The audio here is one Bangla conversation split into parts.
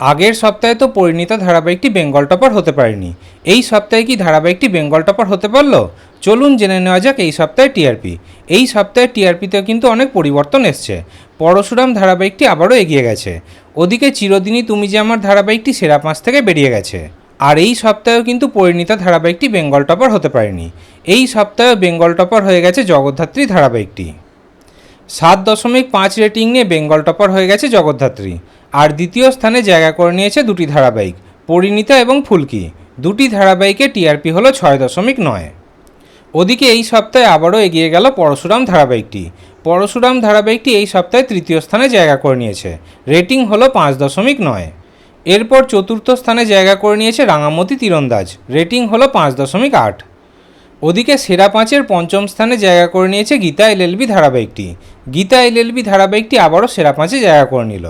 আগের সপ্তাহে তো পরিণীতা ধারাবাহিকটি বেঙ্গল টপার হতে পারেনি। এই সপ্তাহে কি ধারাবাহিকটি বেঙ্গল টপার হতে পারল? চলুন জেনে নেওয়া যাক এই সপ্তাহে টিআরপি। এই সপ্তাহে টিআরপিতেও কিন্তু অনেক পরিবর্তন এসছে। পরশুরাম ধারাবাহিকটি আবারও এগিয়ে গেছে। ওদিকে চিরদিনই তুমি যে আমার ধারাবাহিকটি সেরা পাঁচ থেকে বেরিয়ে গেছে। আর এই সপ্তাহেও কিন্তু পরিণীতা ধারাবাহিকটি বেঙ্গল টপার হতে পারেনি। এই সপ্তাহে বেঙ্গল টপার হয়ে গেছে জগদ্ধাত্রী ধারাবাহিকটি। সাত দশমিক পাঁচ রেটিং নিয়ে বেঙ্গল টপার হয়ে গেছে জগদ্ধাত্রী। আর দ্বিতীয় স্থানে জায়গা করে নিয়েছে দুটি ধারাবাহিক, পরিণীতা এবং ফুলকি। দুটি ধারাবাহিকে টিআরপি হলো ছয় দশমিক নয়। ওদিকে এই সপ্তাহে আবারও এগিয়ে গেল পরশুরাম ধারাবাহিকটি। পরশুরাম ধারাবাহিকটি এই সপ্তাহে তৃতীয় স্থানে জায়গা করে নিয়েছে, রেটিং হলো পাঁচ দশমিক নয়। এরপর চতুর্থ স্থানে জায়গা করে নিয়েছে রাঙামতি তীরন্দাজ, রেটিং হলো পাঁচ দশমিক আট। ওদিকে সেরা পাঁচের পঞ্চম স্থানে জায়গা করে নিয়েছে গীতা এলএলবি ধারাবাহিকটি। গীতা এলএলবি ধারাবাহিকটি আবারও সেরা পাঁচে জায়গা করে নিল।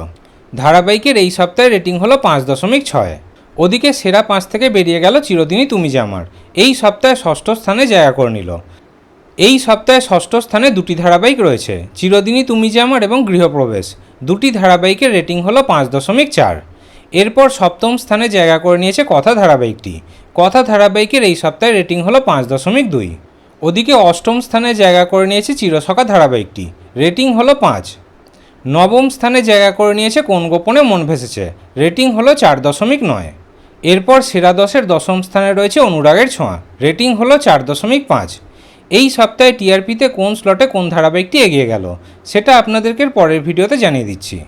ধারাবাহিকের এই সপ্তাহে রেটিং হলো পাঁচ দশমিক ছয়। ওদিকে সেরা পাঁচ থেকে বেরিয়ে গেল চিরদিনই তুমি যে আমার। এই সপ্তাহে ষষ্ঠ স্থানে জায়গা করে নিল। এই সপ্তাহে ষষ্ঠ স্থানে দুটি ধারাবাহিক রয়েছে, চিরদিনই তুমি যে আমার এবং গৃহপ্রবেশ। দুটি ধারাবাহিকের রেটিং হলো পাঁচ দশমিক চার। এরপর সপ্তম স্থানে জায়গা করে নিয়েছে কথা ধারাবাহিকটি। কথা ধারাবাহিকের এই সপ্তাহে রেটিং হলো পাঁচ দশমিক দুই। ওদিকে অষ্টম স্থানে জায়গা করে নিয়েছে চিরসখা ধারাবাহিকটি। রেটিং হলো পাঁচ। নবম স্থানে জায়গা করে নিয়েছে কোন গোপনে মন ভেসেছে? রেটিং হলো চার দশমিক নয়। এরপর সেরা দশের দশম স্থানে রয়েছে অনুরাগের ছোঁয়া। রেটিং হলো চার দশমিক পাঁচ। এই সপ্তাহে টিআরপিতে কোন স্লটে কোন ধারাবাহিকটি এগিয়ে গেল? সেটা আপনাদেরকে পরের ভিডিওতে জানিয়ে দিচ্ছি।